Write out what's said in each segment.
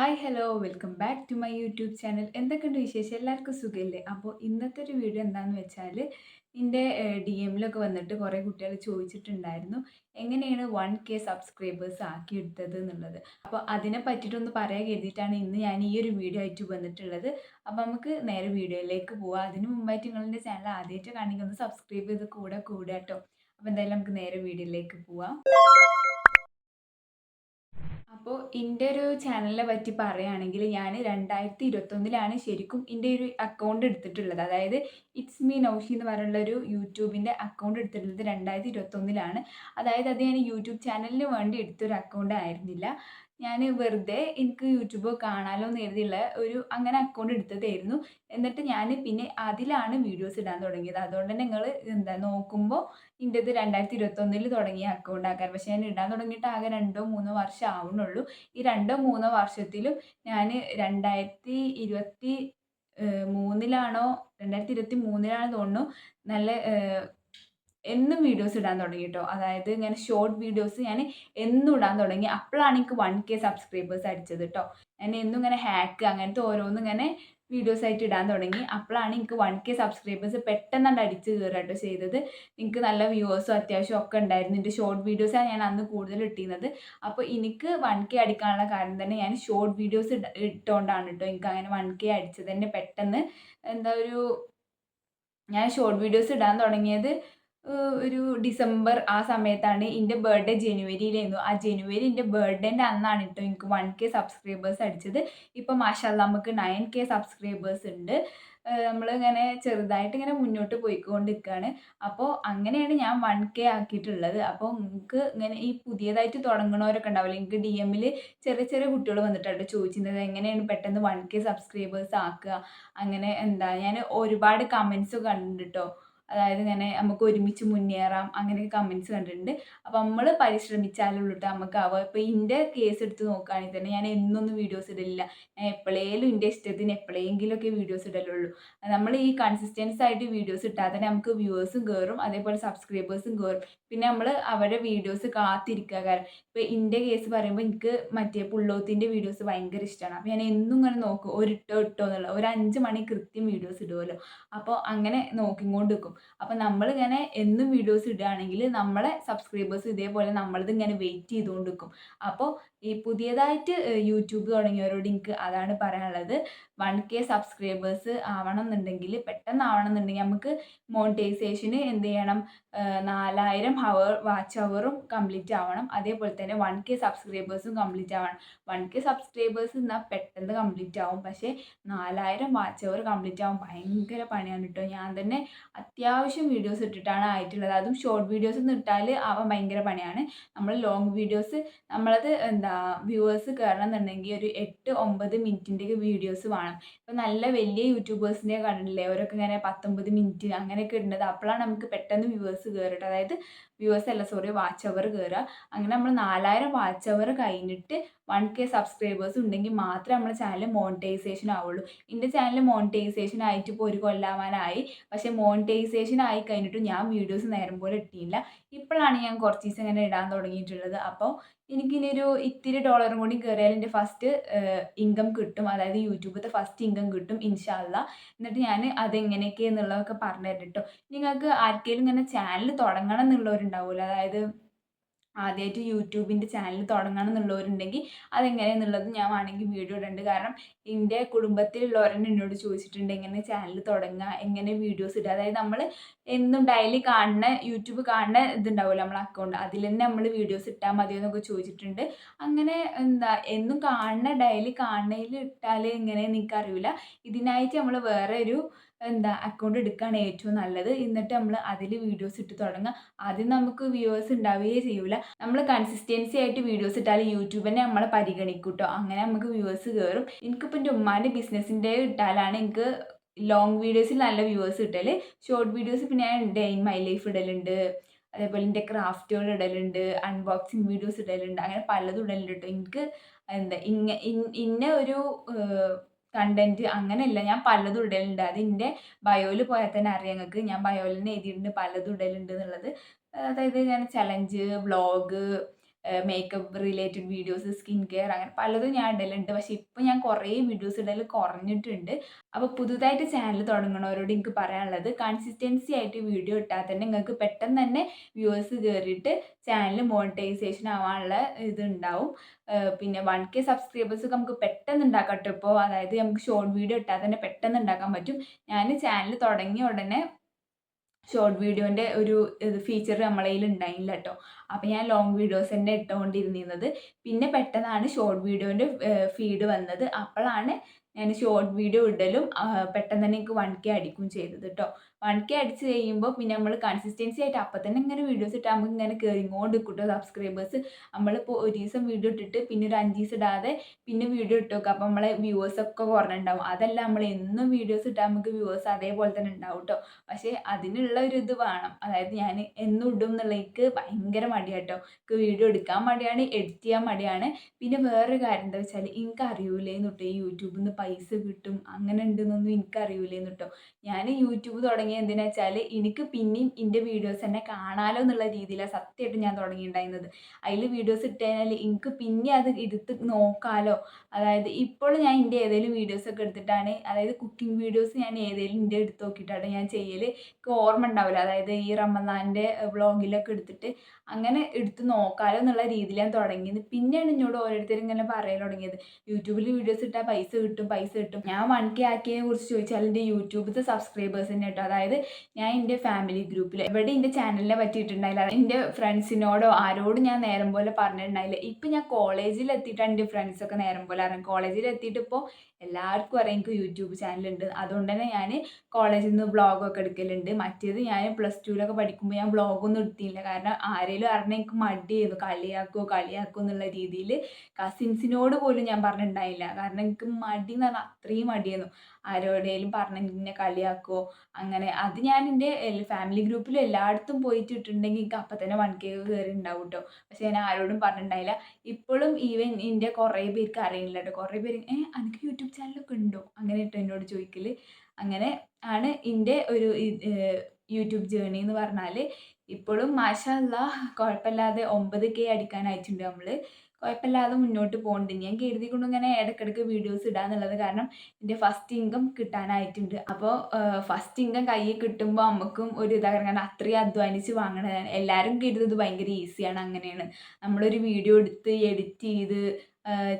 Hi hello welcome back to my YouTube channel എന്തൊക്കെയുണ്ട് വിശേഷം? എല്ലാവർക്കും സുഖമില്ലേ അപ്പോൾ ഇന്നത്തെ ഒരു വീഡിയോ എന്താണെന്ന് വെച്ചാൽ എന്റെ ഡി എമ്മിലൊക്കെ വന്നിട്ട് കുറേ കുട്ടികൾ ചോദിച്ചിട്ടുണ്ടായിരുന്നു. എങ്ങനെയാണ് വൺ കെ സബ്സ്ക്രൈബേഴ്സ് ആക്കിയെടുത്തത് എന്നുള്ളത്. അപ്പോൾ അതിനെ പറ്റിയിട്ടൊന്ന് പറയാൻ കരുതിയിട്ടാണ് ഇന്ന് ഞാൻ ഈ ഒരു വീഡിയോ ആയിട്ട് വന്നിട്ടുള്ളത്. അപ്പോൾ നമുക്ക് നേരെ വീഡിയോയിലേക്ക് പോവാം. അതിന് മുമ്പായിട്ട് നിങ്ങളെന്റെ ചാനൽ ആദ്യമായിട്ട് കാണിക്കുന്നത് സബ്സ്ക്രൈബ് ചെയ്ത് കൂടെ കൂടാട്ടോ. കേട്ടോ അപ്പോൾ എന്തായാലും നമുക്ക് നേരെ വീഡിയോയിലേക്ക് പോവാം. അപ്പോൾ എന്റെ ഒരു ചാനലിനെ പറ്റി പറയുകയാണെങ്കിൽ ഞാൻ രണ്ടായിരത്തി ഇരുപത്തൊന്നിലാണ് ശരിക്കും എന്റെ ഒരു അക്കൗണ്ട് എടുത്തിട്ടുള്ളത്. അതായത് ഇറ്റ്സ് മീ നൗഷി എന്ന് പറയുന്ന ഒരു യൂട്യൂബിന്റെ അക്കൗണ്ട് എടുത്തിട്ടുള്ളത് രണ്ടായിരത്തി ഇരുപത്തൊന്നിലാണ് അതായത് അത് ഞാൻ യൂട്യൂബ് ചാനലിന് വേണ്ടി എടുത്തൊരു അക്കൗണ്ട് ആയിരുന്നില്ല. ഞാൻ വെറുതെ എനിക്ക് യൂട്യൂബ് കാണാലോ എന്ന് ഒരു അങ്ങനെ അക്കൗണ്ട് എടുത്തതായിരുന്നു. എന്നിട്ട് ഞാൻ പിന്നെ അതിലാണ് വീഡിയോസ് ഇടാൻ തുടങ്ങിയത്. അതുകൊണ്ട് തന്നെ നിങ്ങൾ എന്താ നോക്കുമ്പോൾ ഇത് രണ്ടായിരത്തി ഇരുപത്തൊന്നിൽ തുടങ്ങിയ അക്കൗണ്ട് ആക്കാൻ പക്ഷേ ഞാൻ ഇടാൻ തുടങ്ങിയിട്ട് ആകെ രണ്ടോ മൂന്നോ വർഷം ആവുന്നുള്ളൂ. ഈ രണ്ടോ മൂന്നോ വർഷത്തിലും ഞാൻ രണ്ടായിരത്തി ഇരുപത്തി മൂന്നിലാണോ രണ്ടായിരത്തി ഇരുപത്തി മൂന്നിലാണോ തോന്നുന്നു. നല്ല എന്നും വീഡിയോസ് ഇടാൻ തുടങ്ങി കേട്ടോ അതായത് ഇങ്ങനെ ഷോർട്ട് വീഡിയോസ് ഞാൻ എന്നും ഇടാൻ തുടങ്ങി. അപ്പോഴാണ് എനിക്ക് വൺ കെ സബ്സ്ക്രൈബേഴ്സ് അടിച്ചത് കേട്ടോ ഞാൻ എന്നും ഇങ്ങനെ ഹാക്ക് അങ്ങനത്തെ ഓരോന്നും ഇങ്ങനെ വീഡിയോസ് ആയിട്ട് ഇടാൻ തുടങ്ങി. അപ്പോഴാണ് എനിക്ക് വൺ കെ സബ്സ്ക്രൈബേഴ്സ് പെട്ടെന്ന് അടിച്ച് കയറുക കേട്ടോ ചെയ്തത്. എനിക്ക് നല്ല വ്യൂവേഴ്സും അത്യാവശ്യം ഒക്കെ ഉണ്ടായിരുന്നു. എന്റെ ഷോർട്ട് വീഡിയോസാണ് ഞാൻ അന്ന് കൂടുതൽ ഇട്ടിരുന്നത്. അപ്പോൾ എനിക്ക് വൺ കെ അടിക്കാനുള്ള കാരണം തന്നെ ഞാൻ ഷോർട്ട് വീഡിയോസ് ഇട്ടുകൊണ്ടാണ് കേട്ടോ എനിക്ക് അങ്ങനെ വൺ കെ അടിച്ചത് തന്നെ പെട്ടെന്ന്. എന്താ ഒരു ഞാൻ ഷോർട്ട് വീഡിയോസ് ഇടാൻ തുടങ്ങിയത് ഒരു ഡിസംബർ ആ സമയത്താണ് എന്റെ ബർത്ത്ഡേ ജനുവരിയിലായിരുന്നു. ആ ജനുവരി എന്റെ ബർത്ത്ഡേന്റെ അന്നാണ് കേട്ടോ എനിക്ക് വൺ കെ സബ്സ്ക്രൈബേഴ്സ് അടിച്ചത്. ഇപ്പോൾ മാഷാല്ല നമുക്ക് നയൻ കെ സബ്സ്ക്രൈബേഴ്സ് ഉണ്ട്. നമ്മളിങ്ങനെ ചെറുതായിട്ട് ഇങ്ങനെ മുന്നോട്ട് പോയിക്കൊണ്ടിരിക്കുകയാണ് അപ്പോൾ അങ്ങനെയാണ് ഞാൻ വൺ കെ ആക്കിയിട്ടുള്ളത്. അപ്പോൾ നിങ്ങൾക്ക് ഇങ്ങനെ ഈ പുതിയതായിട്ട് തുടങ്ങണവരൊക്കെ ഉണ്ടാവില്ല? എനിക്ക് ഡി എമ്മിൽ ചെറിയ ചെറിയ കുട്ടികൾ വന്നിട്ടുണ്ട്. ചോദിച്ചിരുന്നത് എങ്ങനെയാണ് പെട്ടെന്ന് വൺ കെ സബ്സ്ക്രൈബേഴ്സ് ആക്കുക? അങ്ങനെ എന്താ? ഞാൻ ഒരുപാട് കമൻസ് കണ്ടിട്ടോ. അതായത് ഇങ്ങനെ നമുക്ക് ഒരുമിച്ച് മുന്നേറാം അങ്ങനെയൊക്കെ കമൻസ് കണ്ടിട്ടുണ്ട്. അപ്പോൾ നമ്മൾ പരിശ്രമിച്ചാലുള്ളിട്ട് നമുക്ക് ആവുക ഇപ്പോൾ എന്റെ കേസ് എടുത്ത് നോക്കുകയാണെങ്കിൽ തന്നെ ഞാൻ എന്നൊന്നും വീഡിയോസ് ഇടലില്ല. ഞാൻ എപ്പോഴേലും എന്റെ ഇഷ്ടത്തിന് എപ്പോഴെങ്കിലുമൊക്കെ വീഡിയോസ് ഇടലുള്ളൂ. നമ്മൾ ഈ കൺസിസ്റ്റൻസ് ആയിട്ട് വീഡിയോസ് ഇട്ടാൽ തന്നെ നമുക്ക് വ്യൂവേഴ്സും കയറും അതേപോലെ സബ്സ്ക്രൈബേഴ്സും കയറും പിന്നെ നമ്മൾ അവരുടെ വീഡിയോസ് കാത്തിരിക്കുക കാരണം ഇപ്പോൾ എന്റെ കേസ് പറയുമ്പോൾ എനിക്ക് മറ്റേ പുള്ളോത്തിന്റെ വീഡിയോസ് ഭയങ്കര ഇഷ്ടമാണ് അപ്പോൾ ഞാൻ എന്നും ഇങ്ങനെ നോക്കും ഒരു ഇട്ടോ ഇട്ടോ എന്നുള്ള ഒരു അഞ്ച് മണി കൃത്യം വീഡിയോസ് ഇടുമല്ലോ അപ്പോൾ അങ്ങനെ നോക്കിക്കൊണ്ട് നിൽക്കും അപ്പോൾ നമ്മളിങ്ങനെ എന്നും വീഡിയോസ് ഇടുകയാണെങ്കിൽ നമ്മളെ സബ്സ്ക്രൈബേഴ്സ് ഇതേപോലെ നമ്മളത് ഇങ്ങനെ വെയിറ്റ് ചെയ്തുകൊണ്ട് നിൽക്കും അപ്പോൾ ഈ പുതിയതായിട്ട് യൂട്യൂബ് തുടങ്ങിയവരോട് എനിക്ക് അതാണ് പറയാനുള്ളത്. വൺ കെ സബ്സ്ക്രൈബേഴ്സ് ആവണം എന്നുണ്ടെങ്കിൽ പെട്ടെന്ന് ആവണം എന്നുണ്ടെങ്കിൽ നമുക്ക് മോണിറ്റൈസേഷന് എന്ത് ചെയ്യണം? നാലായിരം ഹവർ വാച്ച് ഹവറും കംപ്ലീറ്റ് ആവണം. അതേപോലെ തന്നെ വൺ കെ സബ്സ്ക്രൈബേഴ്സും കംപ്ലീറ്റ് ആവണം. വൺ കെ സബ്സ്ക്രൈബേഴ്സ് എന്നാൽ പെട്ടെന്ന് കംപ്ലീറ്റ് ആവും. പക്ഷേ നാലായിരം വാച്ച് അവർ കംപ്ലീറ്റ് ആവും ഭയങ്കര പണിയാണ് കേട്ടോ ഞാൻ തന്നെ അത്യാവശ്യം വീഡിയോസ് ഇട്ടിട്ടാണ് ആയിട്ടുള്ളത്. അതും ഷോർട്ട് വീഡിയോസ് ഇട്ടാൽ ആവാൻ ഭയങ്കര പണിയാണ്. നമ്മൾ ലോങ് വീഡിയോസ് നമ്മളത് എന്താ വ്യൂവേഴ്സ് കയറണം എന്നുണ്ടെങ്കിൽ ഒരു എട്ട് ഒമ്പത് മിനിറ്റിന്റെ വീഡിയോസ് വേണം. ഇപ്പം നല്ല വലിയ യൂട്യൂബേഴ്സിന്റെ കണ്ടില്ലേ അവരൊക്കെ ഇങ്ങനെ പത്തൊമ്പത് മിനിറ്റ് അങ്ങനെയൊക്കെ ഇടുന്നത്. അപ്പോഴാണ് നമുക്ക് പെട്ടെന്ന് വ്യൂവേഴ്സ് കയറിയിട്ട് അതായത് വ്യൂവേഴ്സ് അല്ല സോറി വാച്ച് അവർ കയറുക അങ്ങനെ നമ്മൾ നാലായിരം വാച്ച് അവർ കഴിഞ്ഞിട്ട് വൺ കെ സബ്സ്ക്രൈബേഴ്സ് ഉണ്ടെങ്കിൽ മാത്രമേ നമ്മുടെ ചാനൽ മോണിറ്റൈസേഷൻ ആവുള്ളൂ. എന്റെ ചാനൽ മോണിറ്റൈസേഷൻ ആയിട്ട് ഇപ്പോൾ ഒരു കൊല്ലാവാനായി. പക്ഷേ മോണിറ്റൈസേഷൻ ആയി കഴിഞ്ഞിട്ട് ഞാൻ വീഡിയോസ് നേരം പോലെ ഇട്ടിയില്ല ഇപ്പോഴാണ് ഞാൻ കുറച്ച് ദിവസം ഇങ്ങനെ ഇടാൻ തുടങ്ങിയിട്ടുള്ളത്. അപ്പോൾ എനിക്കിനൊരു ഇത്തിരി ഡോളറും കൂടി കയറിയാൽ എന്റെ ഫസ്റ്റ് ഇൻകം കിട്ടും. അതായത് യൂട്യൂബിലത്തെ ഫസ്റ്റ് ഇൻകം കിട്ടും ഇൻഷാല്ല എന്നിട്ട് ഞാൻ അതെങ്ങനെയൊക്കെ എന്നുള്ളതൊക്കെ പറഞ്ഞു തരട്ടോ നിങ്ങൾക്ക് ആർക്കെങ്കിലും ഇങ്ങനെ ചാനൽ തുടങ്ങണം എന്നുള്ളവരുണ്ടാവുമല്ലോ അതായത് ആദ്യമായിട്ട് യൂട്യൂബിന്റെ ചാനൽ തുടങ്ങണം എന്നുള്ളവരുണ്ടെങ്കിൽ എന്നുള്ളത് ഞാൻ വേണമെങ്കിൽ വീഡിയോ ഇടുന്നുണ്ട് കാരണം എന്റെ കുടുംബത്തിലുള്ളവരെന്നെ എന്നോട് ചോദിച്ചിട്ടുണ്ട് എങ്ങനെ ചാനൽ തുടങ്ങുക എങ്ങനെ വീഡിയോസ് ഇടുക? അതായത് നമ്മൾ എന്നും ഡെയിലി കാണുന്ന യൂട്യൂബ് കാണുന്ന ഇതുണ്ടാവില്ല നമ്മളെ അക്കൗണ്ട് അതിൽ തന്നെ നമ്മൾ വീഡിയോസ് ഇട്ടാൽ മതിയോ എന്നൊക്കെ ചോദിച്ചിട്ടുണ്ട്. അങ്ങനെ എന്താ എന്നും കാണുന്ന ഡെയിലി കാണുന്നതിൽ ഇട്ടാൽ എങ്ങനെയെന്ന് എനിക്കറിയില്ല ഇതിനായിട്ട് നമ്മൾ വേറെ ഒരു എന്താ അക്കൗണ്ട് എടുക്കുകയാണ് ഏറ്റവും നല്ലത്. എന്നിട്ട് നമ്മൾ അതിൽ വീഡിയോസ് ഇട്ട് തുടങ്ങുക. ആദ്യം നമുക്ക് വ്യൂവേഴ്സ് ഉണ്ടാവുകയേ ചെയ്യൂല. നമ്മൾ കൺസിസ്റ്റൻസി ആയിട്ട് വീഡിയോസ് ഇട്ടാൽ യൂട്യൂബിനെ നമ്മളെ പരിഗണിക്കൂട്ടോ അങ്ങനെ നമുക്ക് വ്യൂവേഴ്സ് കയറും എനിക്കിപ്പോൾ എന്റെ ഉമ്മാന്റെ ബിസിനസ്സിന്റെ ഇട്ടാലാണ് എനിക്ക് ലോങ് വീഡിയോസിൽ നല്ല വ്യൂവേഴ്സ് കിട്ടൽ ഷോർട്ട് വീഡിയോസ് പിന്നെ ഞാൻ ഡേ ഇൻ മൈ ലൈഫ് ഇടലുണ്ട്. അതേപോലെ എന്റെ ക്രാഫ്റ്റുകൾ ഇടലുണ്ട്. Unboxing videos ഇടലുണ്ട്. അങ്ങനെ പലതും ഇടലുണ്ട് കേട്ടോ എനിക്ക് എന്താ ഇങ്ങ ഇന്ന ഒരു കണ്ടന്റ് അങ്ങനെയല്ല. ഞാൻ പലതും ഇടലുണ്ട്. അത് എന്റെ ബയോയിൽ പോയാൽ തന്നെ അറിയാം. നിങ്ങൾക്ക് ഞാൻ ബയോയിൽ തന്നെ എഴുതിയിട്ടുണ്ട്. പലതും ഇടലുണ്ട് എന്നുള്ളത്. അതായത് ഞാൻ challenge vlog makeup related videos skin care അങ്ങനെ പലതും ഞാൻ ഇടലുണ്ട്. പക്ഷേ ഇപ്പോൾ ഞാൻ കുറേ വീഡിയോസ് ഇടൽ കുറഞ്ഞിട്ടുണ്ട്. അപ്പോൾ പുതുതായിട്ട് ചാനൽ തുടങ്ങണവരോട് എനിക്ക് പറയാനുള്ളത് കൺസിസ്റ്റൻസി ആയിട്ട് വീഡിയോ ഇട്ടാൽ തന്നെ നിങ്ങൾക്ക് പെട്ടെന്ന് തന്നെ വ്യൂവേഴ്സ് കയറിയിട്ട് ചാനൽ മോണിറ്റൈസേഷൻ ആവാനുള്ള ഇതുണ്ടാവും. പിന്നെ വൺ കെ സബ്സ്ക്രൈബേഴ്സ് നമുക്ക് പെട്ടെന്ന് ഉണ്ടാക്കാം കേട്ടോ. ഇപ്പോൾ അതായത് നമുക്ക് ഷോർട്ട് വീഡിയോ ഇട്ടാൽ തന്നെ പെട്ടെന്ന് ഉണ്ടാക്കാൻ പറ്റും. ഞാൻ ചാനൽ തുടങ്ങിയ ഉടനെ ഷോർട്ട് വീഡിയോന്റെ ഒരു ഇത് ഫീച്ചർ നമ്മളെ കയ്യിൽ ഉണ്ടായില്ല കേട്ടോ അപ്പോൾ ഞാൻ ലോങ് വീഡിയോസ് തന്നെ ഇട്ടുകൊണ്ടിരുന്നിരുന്നത് പിന്നെ പെട്ടെന്നാണ് ഷോർട്ട് വീഡിയോന്റെ ഫീഡ് വന്നത്. അപ്പോഴാണ് ഞാൻ ഷോർട്ട് വീഡിയോ ഇടലും പെട്ടെന്ന് തന്നെ എനിക്ക് വൺ കെ അടിക്കും ചെയ്തത് കേട്ടോ വൺ കെ അടിച്ച് കഴിയുമ്പോൾ പിന്നെ നമ്മൾ കൺസിസ്റ്റൻസി ആയിട്ട് അപ്പം തന്നെ ഇങ്ങനെ വീഡിയോസ് ഇട്ടാൽ നമുക്ക് ഇങ്ങനെ കയറിങ്ങോണ്ട് കിട്ടും സബ്സ്ക്രൈബേഴ്സ് നമ്മളിപ്പോൾ ഒരു ദിവസം വീഡിയോ ഇട്ടിട്ട് പിന്നെ ഒരു അഞ്ച് ദിവസം ഇടാതെ പിന്നെ വീഡിയോ ഇട്ട് വെക്കുക അപ്പം നമ്മളെ വ്യൂവേഴ്സ് ഒക്കെ കുറഞ്ഞിട്ടുണ്ടാവും അതല്ല നമ്മൾ എന്നും വീഡിയോസ് ഇട്ടാൽ നമുക്ക് വ്യൂവേഴ്സ് അതേപോലെ തന്നെ ഉണ്ടാവും കേട്ടോ പക്ഷേ അതിനുള്ള ഒരു ഇത് വേണം. അതായത് ഞാൻ എന്നും ഇടും എന്നുള്ളതിക്ക് ഭയങ്കര മടിയാട്ടോ എനിക്ക് വീഡിയോ എടുക്കാൻ മടിയാണ് എഡിറ്റ് ചെയ്യാൻ മടിയാണ്. പിന്നെ വേറൊരു കാര്യം എന്താ വെച്ചാൽ എനിക്ക് അറിയൂലേന്ന് ഈ യൂട്യൂബിൽ നിന്ന് പൈസ കിട്ടും അങ്ങനെ ഉണ്ടെന്നൊന്നും എനിക്ക് അറിയൂലേന്ന് ഞാൻ യൂട്യൂബ് തുടങ്ങി തുടങ്ങിയത് എന്തിനാ വെച്ചാൽ എനിക്ക് പിന്നെയും എന്റെ വീഡിയോസ് തന്നെ കാണാലോ എന്നുള്ള രീതിയിലാണ് സത്യമായിട്ട് ഞാൻ തുടങ്ങിയിട്ടുണ്ടായിരുന്നത്. അതിൽ വീഡിയോസ് ഇട്ട് കഴിഞ്ഞാൽ എനിക്ക് പിന്നെ അത് എടുത്ത് നോക്കാലോ. അതായത് ഇപ്പോൾ ഞാൻ എന്റെ ഏതെങ്കിലും വീഡിയോസ് ഒക്കെ എടുത്തിട്ടാണ് അതായത് കുക്കിംഗ് വീഡിയോസ് ഞാൻ ഏതെങ്കിലും എന്റെ എടുത്ത് നോക്കിയിട്ടാണ് ഞാൻ ചെയ്യൽ എനിക്ക് ഓർമ്മ ഉണ്ടാവില്ല. അതായത് ഈ റമദാന്റെ വ്ളോഗിലൊക്കെ എടുത്തിട്ട് അങ്ങനെ എടുത്ത് നോക്കാലോ എന്നുള്ള രീതിയിൽ ഞാൻ തുടങ്ങിയത്. പിന്നെയാണ് എന്നോട് ഓരോരുത്തരും ഇങ്ങനെ പറയാൻ തുടങ്ങിയത്. യൂട്യൂബിൽ വീഡിയോസ് ഇട്ടാൽ പൈസ കിട്ടും പൈസ കിട്ടും. ഞാൻ വൺ കെ ആക്കിയതിനെ കുറിച്ച് ചോദിച്ചാൽ എന്റെ യൂട്യൂബിലത്തെ സബ്സ്ക്രൈബേഴ്സിന്റെ കേട്ടോ. അതായത് ഞാൻ എന്റെ ഫാമിലി ഗ്രൂപ്പിൽ എവിടെ എന്റെ ചാനലിനെ പറ്റിയിട്ടുണ്ടായില്ല. എന്റെ ഫ്രണ്ട്സിനോടോ ആരോടും ഞാൻ നേരം പോലെ പറഞ്ഞിട്ടുണ്ടായില്ല. ഇപ്പം ഞാൻ കോളേജിൽ എത്തിയിട്ടാണ് എന്റെ ഫ്രണ്ട്സൊക്കെ നേരം പോലെ അറിയാം കോളേജിൽ എത്തിയിട്ട് ഇപ്പോൾ എല്ലാവർക്കും അറിയാം എനിക്ക് യൂട്യൂബ് ചാനലുണ്ട്. അതുകൊണ്ട് തന്നെ ഞാൻ കോളേജിൽ നിന്ന് വ്ളോഗൊക്കെ എടുക്കലുണ്ട്. മറ്റേത് ഞാൻ പ്ലസ് ടുവിലൊക്കെ പഠിക്കുമ്പോൾ ഞാൻ വ്ളോഗൊന്നും എടുത്തില്ല. കാരണം ആരെങ്കിലും അറിഞ്ഞാൽ എനിക്ക് മടിയായിരുന്നു. കളിയാക്കുമോ കളിയാക്കുമോ എന്നുള്ള രീതിയിൽ കസിൻസിനോട് പോലും ഞാൻ പറഞ്ഞിട്ടുണ്ടായില്ല. കാരണം എനിക്ക് മടി എന്ന് പറഞ്ഞാൽ അത്രയും മടിയായിരുന്നു. ആരോടെങ്കിലും പറഞ്ഞ് എന്നെ കളിയാക്കുമോ അങ്ങനെ. അത് ഞാൻ എന്റെ ഫാമിലി ഗ്രൂപ്പിൽ എല്ലായിടത്തും പോയിട്ട് ഇട്ടുണ്ടെങ്കിൽ എനിക്ക് അപ്പം തന്നെ വൺ കെ കയറി ഉണ്ടാവും കേട്ടോ പക്ഷെ ഞാൻ ആരോടും പറഞ്ഞിട്ടുണ്ടായില്ല. ഇപ്പോഴും ഈവൻ എന്റെ കുറേ പേർക്ക് അറിയില്ല കേട്ടോ കുറേ പേര് ഏഹ് എനിക്ക് യൂട്യൂബ് ചാനലൊക്കെ ഉണ്ടോ? അങ്ങനെ കേട്ടോ എന്നോട് ചോദിക്കൽ അങ്ങനെ ആണ് എന്റെ ഒരു യൂട്യൂബ് ജേണി എന്ന് പറഞ്ഞാൽ ഇപ്പോഴും മാഷല്ല കുഴപ്പമില്ലാതെ ഒമ്പത് കെ അടിക്കാനായിട്ടുണ്ട് നമ്മൾ കുഴപ്പമില്ലാതെ മുന്നോട്ട് പോകുന്നുണ്ട് ഞാൻ കരുതിക്കൊണ്ട് ഇങ്ങനെ ഇടയ്ക്കിടയ്ക്ക് വീഡിയോസ് ഇടാന്നുള്ളത് കാരണം എന്റെ ഫസ്റ്റ് ഇൻകം കിട്ടാനായിട്ടുണ്ട്. അപ്പോൾ ഫസ്റ്റ് ഇൻകം കയ്യിൽ കിട്ടുമ്പോൾ നമുക്കും ഒരു ഇതാകണം. കാരണം അത്രയും അധ്വാനിച്ച് വാങ്ങണതാണ്. എല്ലാവരും കരുതുന്നത് ഭയങ്കര ഈസിയാണ് അങ്ങനെയാണ്. നമ്മളൊരു വീഡിയോ എടുത്ത് എഡിറ്റ് ചെയ്ത്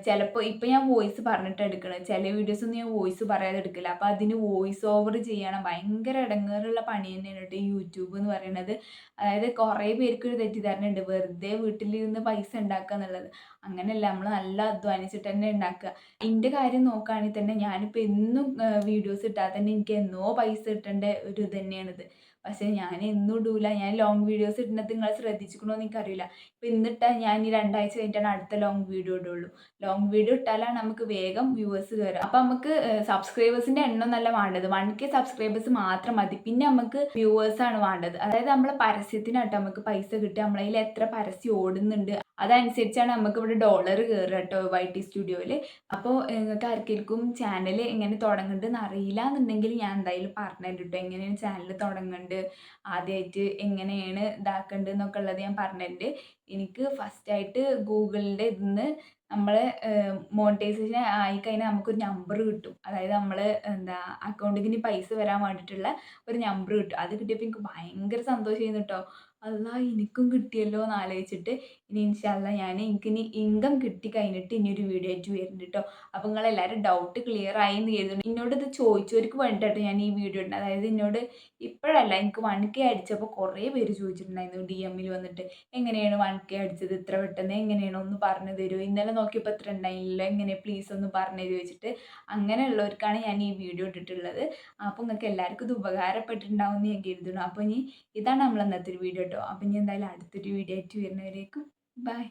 ചിലപ്പോൾ ഇപ്പം ഞാൻ വോയിസ് പറഞ്ഞിട്ട് എടുക്കണത് ചില വീഡിയോസ് ഒന്നും ഞാൻ വോയിസ് പറയാതെ എടുക്കില്ല. അപ്പം അതിന് വോയിസ് ഓവർ ചെയ്യണം. ഭയങ്കര ഇടങ്ങേറുള്ള പണി തന്നെയാണ് കേട്ടോ യൂട്യൂബ് എന്ന് പറയുന്നത് അതായത് കുറേ പേർക്ക് ഒരു തെറ്റിദ്ധാരണ ഉണ്ട് വെറുതെ വീട്ടിലിരുന്ന് പൈസ ഉണ്ടാക്കുക എന്നുള്ളത്. അങ്ങനെയല്ല നമ്മൾ നല്ല അധ്വാനിച്ചിട്ട് തന്നെ ഉണ്ടാക്കുക എന്റെ കാര്യം നോക്കുകയാണെങ്കിൽ തന്നെ ഞാനിപ്പോൾ എന്നും വീഡിയോസ് ഇട്ടാൽ തന്നെ എനിക്ക് എന്നോ പൈസ കിട്ടേണ്ട ഒരു ഇത് തന്നെയാണിത്. പക്ഷേ ഞാൻ എന്നും ഇടൂല. ഞാൻ ലോങ് വീഡിയോസ് ഇടുന്നത് നിങ്ങൾ ശ്രദ്ധിച്ചിക്കണോ എന്ന് എനിക്കറിയില്ല. ഇപ്പം ഇന്നിട്ടാൽ ഞാൻ ഈ രണ്ടാഴ്ച കഴിഞ്ഞിട്ടാണ് അടുത്ത ലോങ് വീഡിയോ ഇടുള്ളൂ. ലോങ് വീഡിയോ ഇട്ടാലാണ് നമുക്ക് വേഗം വ്യൂവേഴ്സ് കയറുക അപ്പം നമുക്ക് സബ്സ്ക്രൈബേഴ്സിന്റെ എണ്ണം നല്ല വേണ്ടത്. വൺ കെ സബ്സ്ക്രൈബേഴ്സ് മാത്രം മതി. പിന്നെ നമുക്ക് വ്യൂവേഴ്സാണ് വേണ്ടത്. അതായത് നമ്മളെ പരസ്യത്തിനാട്ടോ നമുക്ക് പൈസ കിട്ടുക. നമ്മളതിൽ എത്ര പരസ്യം ഓടുന്നുണ്ട്. അതനുസരിച്ചാണ് നമുക്ക് ഇവിടെ ഡോളർ കയറുക കേട്ടോ വൈ ടി സ്റ്റുഡിയോയിൽ അപ്പോൾ നിങ്ങൾക്ക് ആർക്കെങ്കിലും ചാനൽ എങ്ങനെ തുടങ്ങേണ്ടതെന്ന് അറിയില്ല എന്നുണ്ടെങ്കിൽ ഞാൻ എന്തായാലും പറഞ്ഞു കേട്ടോ എങ്ങനെയാണ് ചാനൽ തുടങ്ങേണ്ടത്? ആദ്യമായിട്ട് എങ്ങനെയാണ് ഇതാക്കേണ്ടത് എന്നൊക്കെ ഉള്ളത് ഞാൻ പറഞ്ഞിട്ടുണ്ട് എനിക്ക് ഫസ്റ്റായിട്ട് ഗൂഗിളിന്റെ ഇതിന്ന് നമ്മൾ മോണിറ്റൈസേഷൻ ആയിക്കഴിഞ്ഞാൽ നമുക്കൊരു നമ്പർ കിട്ടും. അതായത് നമ്മൾ എന്താ അക്കൗണ്ടിൽ പൈസ വരാൻ വേണ്ടിയിട്ടുള്ള ഒരു നമ്പർ കിട്ടും. അത് കിട്ടിയപ്പോൾ എനിക്ക് ഭയങ്കര സന്തോഷമായിരുന്നു കേട്ടോ. അല്ലാ എനിക്കും കിട്ടിയല്ലോ എന്ന് ആലോചിച്ചിട്ട് ഇനി ഇൻഷാല്ല ഞാൻ എനിക്കിനി ഇൻകം കിട്ടി കഴിഞ്ഞിട്ട് ഇനി ഒരു വീഡിയോ ആയിട്ട് വരുന്നുണ്ട് കേട്ടോ അപ്പോൾ നിങ്ങളെല്ലാവരും ഡൗട്ട് ക്ലിയർ ആയി എന്ന് കരുതുന്നു. എന്നോട് ഇത് ചോദിച്ചവർക്ക് വേണ്ടിയിട്ട് ഞാൻ ഈ വീഡിയോ ഉണ്ട് അതായത് എന്നോട് ഇപ്പോഴല്ല എനിക്ക് വൺ കെ അടിച്ചപ്പോൾ കുറേ പേര് ചോദിച്ചിട്ടുണ്ടായിരുന്നു ഡി എമ്മിൽ വന്നിട്ട്. എങ്ങനെയാണ് വൺ കെ അടിച്ചത്? ഇത്ര പെട്ടെന്ന് എങ്ങനെയാണ് ഒന്ന് പറഞ്ഞു തരുമോ ഇന്നലെ നോക്കിയപ്പോൾ ഇത്ര ഉണ്ടായില്ലല്ലോ എങ്ങനെ പ്ലീസ് ഒന്ന് പറഞ്ഞു തരുമോ വെച്ചിട്ട് അങ്ങനെയുള്ളവർക്കാണ് ഞാൻ ഈ വീഡിയോ ഇട്ടിട്ടുള്ളത്. അപ്പോൾ നിങ്ങൾക്ക് എല്ലാവർക്കും ഇത് ഉപകാരപ്പെട്ടിട്ടുണ്ടാവും എന്ന് ഞാൻ കരുതുന്നു. അപ്പോൾ ഇനി ഇതാണ് നമ്മൾ ഇന്നത്തെ ഒരു വീഡിയോ കേട്ടോ. അപ്പം ഇനി എന്തായാലും അടുത്തൊരു വീഡിയോ ആയിട്ട് വരുന്നവരേക്കും ബൈ